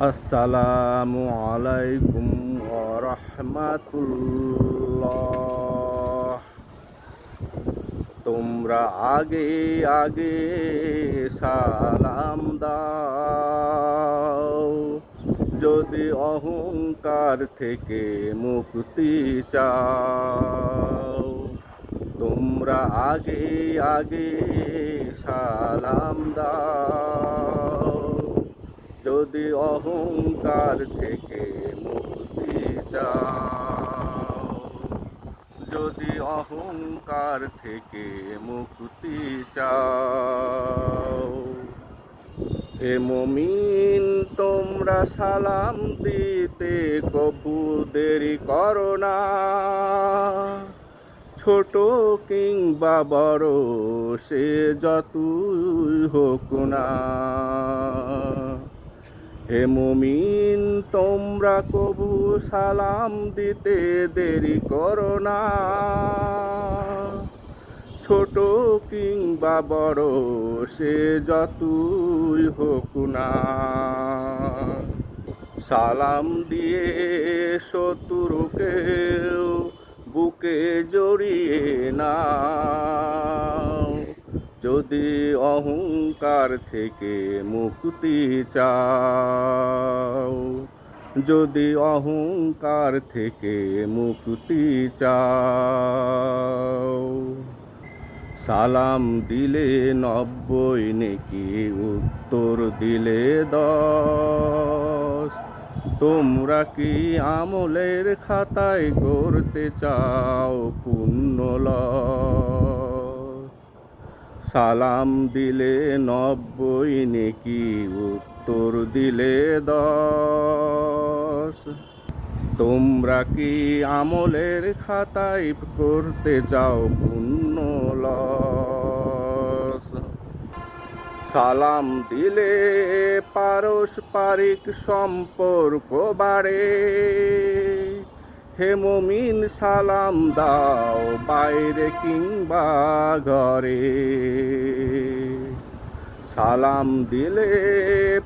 আসসালামু আলাইকুম রহমাতুল্লাহ তোমরা আগে আগে সালাম দাও। যদি অহংকার থেকে মুক্তি চাও, তোমরা আগে আগে সালাম দাও। অহংকার থেকে মুক্তি চাও। যদি অহংকার থেকে মুক্তি চাও। হে মমিন, তোমরা সালাম দিতে কবু দেরি করো না ছোট কিংবা বড়, সে যতই হোক না। হে মুমিন, তোমরা কবু সালাম দিতে দেরি করো না। ছোট কিংবা বড়, সে যতই হোক না। সালাম দিয়ে শত্রুকেও বুকে জড়িয়ে না। যদি অহংকার থেকে মুক্তি চাও, যদি অহংকার থেকে মুক্তি চাও, সালাম দিলে নব্বই, নেকি উত্তর দিলে দশ তোমরা কি আমলের খাতায় করতে চাও পুণ্য? সালাম দিলে নব্বই নেকি, উত্তর দিলে দশ। তোমরা কি আমলের খাতায় করতে চাও পুণ্য লস? সালাম দিলে পারস্পরিক সম্পর্ক বাড়ে। হে মমিন, সালাম দাও বাইরে কিংবা ঘরে। সালাম দিলে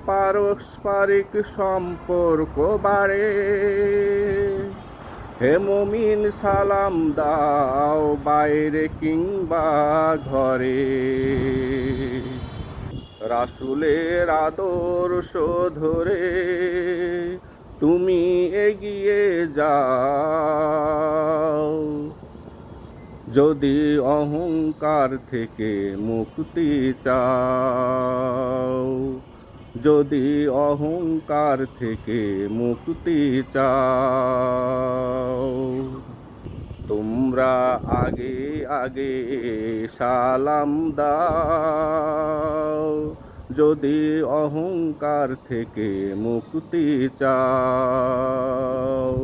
পারস্পরিক সম্পর্ক বাড়ে। হে মমিন, সালাম দাও বাইরে কিংবা ঘরে। রাসুলের আদর্শ ধরে তুমি এগিয়ে যাও। যদি অহংকার থেকে মুক্তি চাও, যদি অহংকার থেকে মুক্তি চাও, তোমরা আগে আগে সালাম দাও। যদি অহংকার থেকে মুক্তি চাও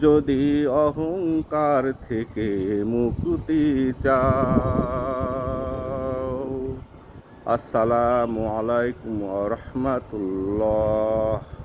যদি অহংকার থেকে মুক্তি চাও। আসসালামু আলাইকুম রহমতুল্লাহ।